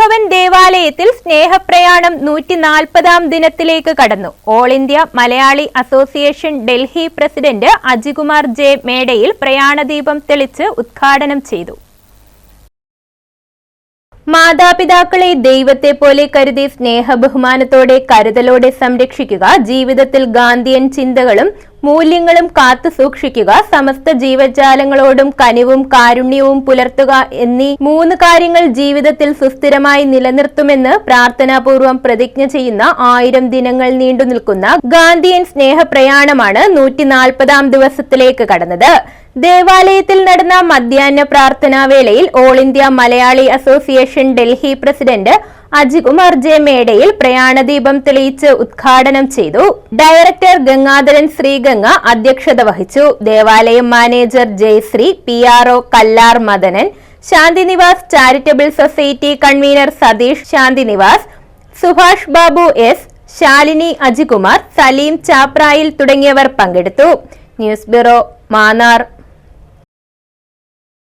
ഭവൻ ദേവാലയത്തിൽ സ്നേഹപ്രയാണം നൂറ്റി നാൽപ്പതാം ദിനത്തിലേക്ക് കടന്നു. All India Malayali association Delhi president Ajikumar J മേടയിൽ പ്രയാണദീപം തെളിച്ച് ഉദ്ഘാടനം ചെയ്തു. മാതാപിതാക്കളെ ദൈവത്തെ പോലെ കരുതി സ്നേഹബഹുമാനത്തോടെ കരുതലോടെ സംരക്ഷിക്കുക ജീവിതത്തിൽ ഗാന്ധിയൻ ചിന്തകളും മൂല്യങ്ങളും കാത്തു സൂക്ഷിക്കുക സമസ്ത ജീവജാലങ്ങളോടും കനിവും കാരുണ്യവും പുലർത്തുക എന്നീ മൂന്ന് കാര്യങ്ങൾ ജീവിതത്തിൽ സുസ്ഥിരമായി നിലനിർത്തുമെന്ന് പ്രാർത്ഥനാപൂർവം പ്രതിജ്ഞ ചെയ്യുന്ന ആയിരം ദിനങ്ങൾ നീണ്ടു നിൽക്കുന്ന ഗാന്ധിയൻ സ്നേഹപ്രയാണമാണ് നൂറ്റി നാൽപ്പതാം ദിവസത്തിലേക്ക് കടന്നത്. ദേവാലയത്തിൽ നടന്ന മധ്യാഹ്ന പ്രാർത്ഥനാ വേളയിൽ all India Malayali association Delhi president Ajikumar J മേടയിൽ പ്രയാണദീപം തെളിയിച്ച് ഉദ്ഘാടനം ചെയ്തു. ഡയറക്ടർ ഗംഗാധരൻ ശ്രീഗംഗ അധ്യക്ഷത വഹിച്ചു. ദേവാലയം manager Jayasree P R O Kallar Madanan Shantinivas charitable society convener Satheesh Shantinivas Subhash Babu S Shalini Ajikumar Saleem Chaprayil തുടങ്ങിയവർ പങ്കെടുത്തു. News bureau Mannar.